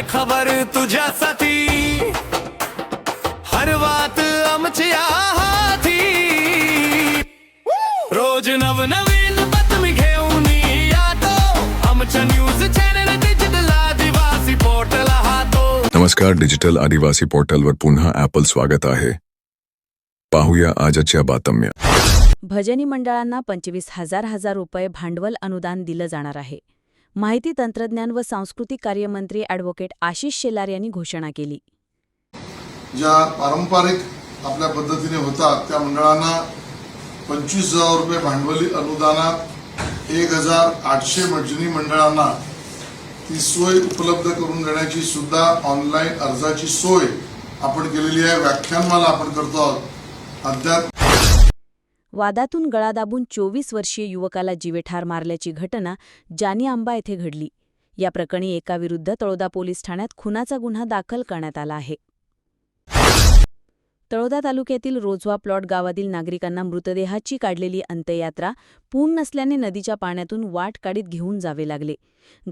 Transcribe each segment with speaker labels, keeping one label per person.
Speaker 1: हर खबर तुझ्यासाठी. हर बात आमच्या हाती रोज नवनवीन बातमी घेऊन येतो. आमच्या news channel digital Adivasi portal हातो.
Speaker 2: नमस्कार डिजिटल आदिवासी पोर्टलवर पुन्हा ॲपल स्वागत आहे. पाहूया आजच्या बातम्या.
Speaker 3: भजनी मंडळांना पंचवीस हजार हजार रुपये भांडवल अनुदान दिलं जाणार आहे. माहिती तंत्रज्ञान व सांस्कृतिक कार्यमंत्री ॲडव्होकेट आशिष शेलार यांनी घोषणा केली.
Speaker 4: ज्या पारंपरिक आपल्या पद्धतीने होतात त्या मंडळांना पंचवीस हजार रुपये भांडवली अनुदानात एक हजार आठशे मजनी मंडळांना ती सोय उपलब्ध करून देण्याची सुद्धा ऑनलाईन अर्जाची सोय आपण केलेली आहे. व्याख्यानमाला आपण करतो आहोत. अद्याप
Speaker 3: वादातून गळा दाबून चोवीस वर्षीय युवकाला जीवेठार मारल्याची घटना जानी आंबा येथे घडली. या प्रकरणी एकाविरुद्ध तळोदा पोलीस ठाण्यात खुनाचा गुन्हा दाखल करण्यात आला आहे. तळोदा तालुक्यातील रोजवा प्लॉट गावातील नागरिकांना मृतदेहाची काढलेली अंत्ययात्रा पूर्ण नसल्याने नदीच्या पाण्यातून वाट काढीत घेऊन जावे लागले.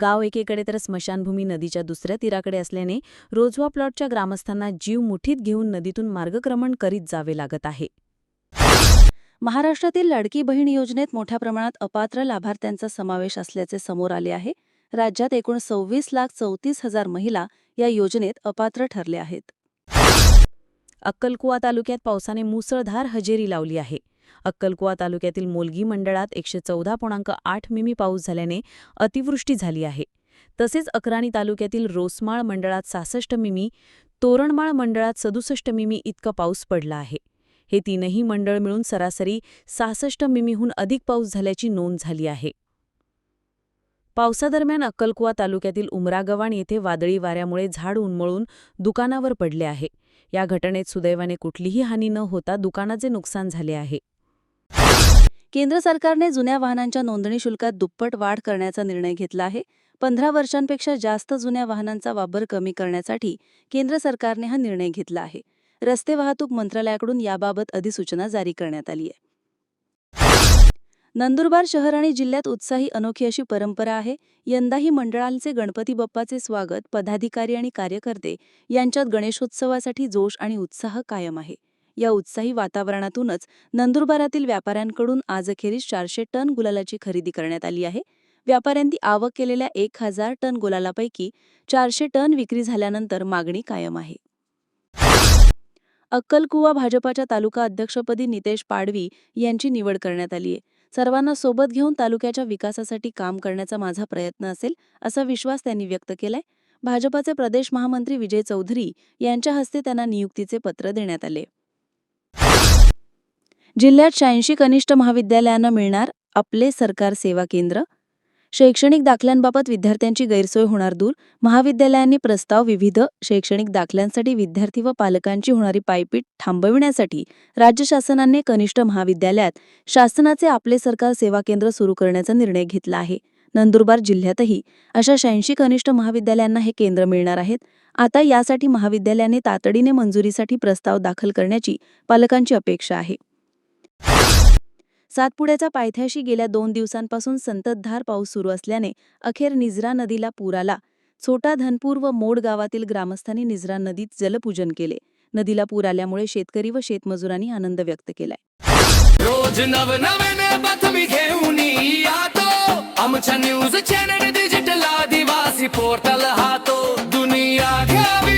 Speaker 3: गाव एकीकडे तर स्मशानभूमी नदीच्या दुसऱ्या तीराकडे असल्याने रोजवा प्लॉटच्या ग्रामस्थांना जीव मुठीत घेऊन नदीतून मार्गक्रमण करीत जावे लागत आहे.
Speaker 5: महाराष्ट्रातील लाडकी बहीण योजनेत मोठ्या प्रमाणात अपात्र लाभार्थ्यांचा समावेश असल्याचे समोर आले आहे. राज्यात एकूण सव्वीस लाख चौतीस हजार महिला या योजनेत अपात्र ठरले आहेत.
Speaker 3: अक्कलकुवा तालुक्यात पावसाने मुसळधार हजेरी लावली आहे. अक्कलकुवा तालुक्यातील मोलगी मंडळात एकशे चौदा पूर्णांक आठ मिमी पाऊस झाल्याने अतिवृष्टी झाली आहे. तसेच अक्राणी तालुक्यातील रोसमाळ मंडळात सहासष्ट मिमी तोरणमाळ मंडळात सदुसष्ट मिमी इतका पाऊस पडला आहे. हे तीनही मंडळ मिळून सरासरी सहासष्ट मिमीहून अधिक पाऊस झाल्याची नोंद झाली आहे. पावसादरम्यान अक्कलकुवा तालुक्यातील उमरागव्हाण येथे वादळी वाऱ्यामुळे झाड उन्मळून दुकानावर पडले आहे. या घटनेत सुदैवाने कुठलीही हानी न होता दुकानाचे नुकसान झाले आहे.
Speaker 5: केंद्र सरकारने जुन्या वाहनांच्या नोंदणी शुल्कात दुप्पट वाढ करण्याचा निर्णय घेतला आहे. पंधरा वर्षांपेक्षा जास्त जुन्या वाहनांचा वापर कमी करण्यासाठी केंद्र सरकारने हा निर्णय घेतला आहे. रस्ते वाहतूक मंत्रालयाकडून याबाबत अधिसूचना जारी करण्यात आली आहे. नंदुरबार शहर आणि जिल्ह्यात उत्साही अनोखी अशी परंपरा आहे. यंदाही मंडळांचे गणपती बाप्पाचे स्वागत पदाधिकारी आणि कार्यकर्ते यांच्यात गणेशोत्सवासाठी जोश आणि उत्साह कायम आहे. या उत्साही वातावरणातूनच नंदुरबारातील व्यापाऱ्यांकडून आजअखेरीस चारशे टन गुलालाची खरेदी करण्यात आली आहे. व्यापाऱ्यांनी आवक केलेल्या एक हजार टन गुलालापैकी चारशे टन विक्री झाल्यानंतर मागणी कायम आहे. अक्कलकुवा भाजपाच्या तालुका अध्यक्षपदी नितेश पाडवी यांची निवड करण्यात आली आहे. सर्वांना सोबत घेऊन तालुक्याच्या विकासासाठी काम करण्याचा माझा प्रयत्न असेल असा विश्वास त्यांनी व्यक्त केलाय. भाजपाचे प्रदेश महामंत्री विजय चौधरी यांच्या हस्ते त्यांना नियुक्तीचे पत्र देण्यात आले. जिल्ह्यात शहाऐंशी कनिष्ठ महाविद्यालयानं मिळणार आपले सरकार सेवा केंद्र शैक्षणिक दाखल्यांबाबत विद्यार्थ्यांची गैरसोय होणार दूर. महाविद्यालयांनी प्रस्ताव विविध शैक्षणिक दाखल्यांसाठी विद्यार्थी व पालकांची होणारी पायपीट थांबविण्यासाठी राज्य शासनाने कनिष्ठ महाविद्यालयात शासनाचे आपले सरकार सेवा केंद्र सुरू करण्याचा निर्णय घेतला आहे. नंदुरबार जिल्ह्यातही अशा शहाऐंशी कनिष्ठ महाविद्यालयांना हे केंद्र मिळणार आहेत. आता यासाठी महाविद्यालयाने तातडीने मंजुरीसाठी प्रस्ताव दाखल करण्याची पालकांची अपेक्षा आहे. सातपुड्याच्या पायथ्याशी गेल्या दोन दिवसांपासून संततधार पाऊस सुरू असल्याने अखेर निजरा नदीला पूर आला. छोटा धनपूर व मोड गावातील ग्रामस्थांनी निजरा नदीत जलपूजन केले. नदीला पूर आल्यामुळे शेतकरी व शेतमजुरांनी आनंद व्यक्त केलाय.
Speaker 1: रोज नवनवीन बातमी घेऊन आमच्या news channel digital Adivasi portal हातो. दुनिया घ्यावी.